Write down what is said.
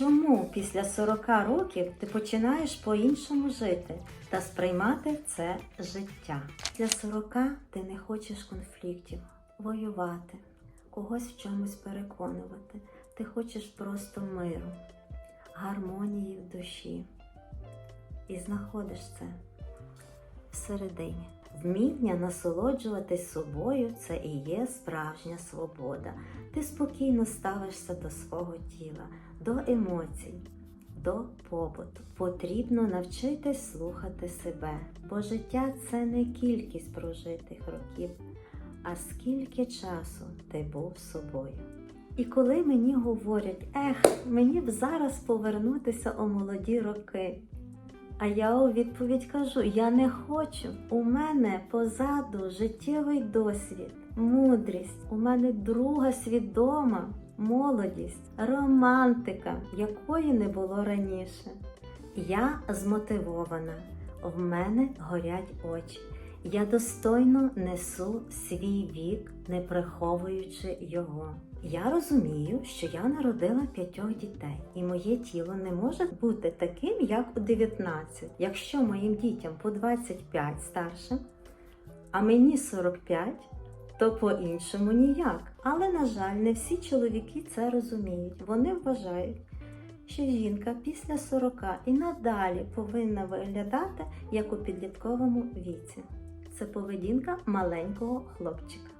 Чому після 40 років ти починаєш по-іншому жити та сприймати це життя? Після 40 ти не хочеш конфліктів, воювати, когось в чомусь переконувати. Ти хочеш просто миру, гармонії в душі. І знаходиш це всередині. Вміння насолоджуватись собою це і є справжня свобода. Ти спокійно ставишся до свого тіла, до емоцій, до побуту. Потрібно навчитись слухати себе, бо життя це не кількість прожитих років, а скільки часу ти був собою. І коли мені говорять, ех, мені б зараз повернутися у молоді роки. А я у відповідь кажу: я не хочу. У мене позаду життєвий досвід, мудрість. У мене друга свідома молодість, романтика, якої не було раніше. Я змотивована, в мене горять очі. Я достойно несу свій вік, не приховуючи його. Я розумію, що я народила п'ятьох дітей, і моє тіло не може бути таким, як у 19. Якщо моїм дітям по 25 старшим, а мені 45, то по-іншому ніяк. Але, на жаль, не всі чоловіки це розуміють. Вони вважають, що жінка після 40 і надалі повинна виглядати як у підлітковому віці. Це поведінка маленького хлопчика.